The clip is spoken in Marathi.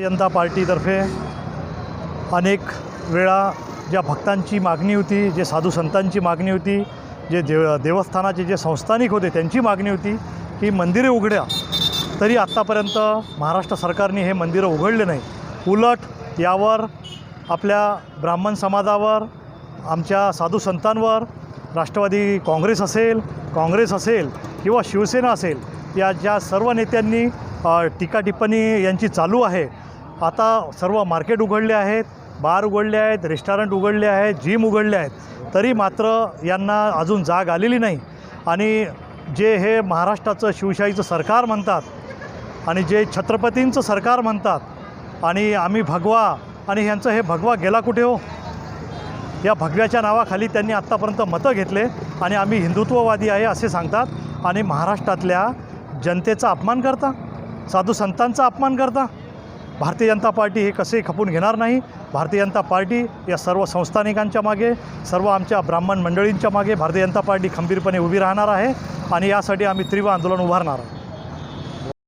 जनता पार्टीतर्फे अनेक वेळा ज्या भक्तांची मागणी होती जे साधू संतांची मागणी होती जे देव देवस्थानाचे जे संस्थानिक होते त्यांची मागणी होती की मंदिरे उघड्या. तरी आत्तापर्यंत महाराष्ट्र सरकारने हे मंदिरं उघडले नाही. उलट यावर आपल्या ब्राह्मण समाजावर आमच्या साधू संतांवर राष्ट्रवादी काँग्रेस असेल काँग्रेस असेल किंवा शिवसेना असेल या ज्या सर्व नेत्यांनी टीका टिप्पणी यांची चालू आहे. आता सर्व मार्केट उघडले आहेत बार उघडले आहेत रेस्टॉरंट उघडले आहेत जिम उघडले आहेत. तरी मात्र यांना अजून जाग आलेली नाही. आणि जे हे महाराष्ट्राचं शिवशाहीचं सरकार म्हणतात आणि जे छत्रपतींचं सरकार म्हणतात आणि आम्ही भगवा आणि ह्यांचं हे भगवा गेला कुठे हो? या भगव्याच्या नावाखाली त्यांनी आत्तापर्यंत मतं घेतले आणि आम्ही हिंदुत्ववादी आहे असे सांगतात आणि महाराष्ट्रातल्या जनतेचा अपमान करता. साधू संतांचा अपमान करता. भारतीय जनता पार्टी हे कसे खपून घेणार नाही. भारतीय जनता पार्टी या सर्व संस्थानिकांच्या मागे सर्व आमच्या ब्राह्मण मंडळींच्या मागे भारतीय जनता पार्टी खंबीरपणे उभी राहणार आहे आणि यासाठी आम्ही तीव्र आंदोलन उभारणार आहोत.